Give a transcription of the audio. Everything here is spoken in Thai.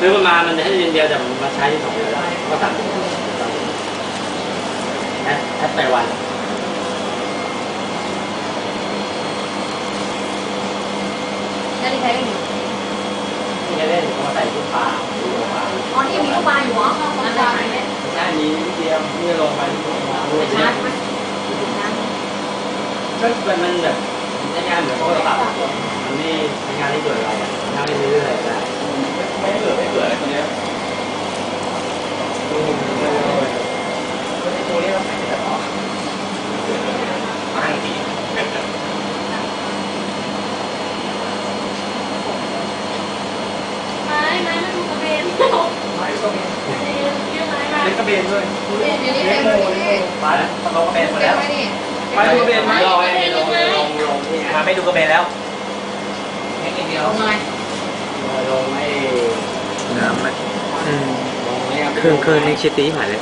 ซื้อมันมา มันให้เดือนเดียวแต่มันมาใช้ที่สองเดือนแล้วก็สั่งแอปแอปไปวันแล้วนี่ใช้กันอยู่ที่จะเล่นเขามาใส่ลูกปลาลูกปลาอ๋อนี่มีลูกปลาอยู่เหรอนั่นแหละหายไหมใช่มีนิดเดียวนี่ลงไปที่ผมมาด้วยไปชาร์จไหมชาร์จก็มันแบบใช้งานเหมือนโทรศัพท์มันไม่ใช้งานได้ด่วนอะไรอะใช้งานได้เรื่อยๆได้ ไม่เบื่อไม่เบื่ออะไรคนเนี้ยตัวนี้เราไม่ได้ต่อมาให้ดี ไม้ไม้มั นถูกกระเบนไม้ก็มีเรียกไม้มาเล็กกระเบนด้วยเดี๋ยวนี้เล็เต็กมโมเลยเล็กโมมาแล้วเรากระเบนหมดเดี๋แล้ยววไว้นี่ไปดูกระเบนไหมลอยลงลงลงที่ไงมาไปดูกระเบนแล้วแค่เดียวเอาไงลงไอ้น้ำมันอืมลงไอ้เครื่องเครื่องนี้ชิดตีหายเลย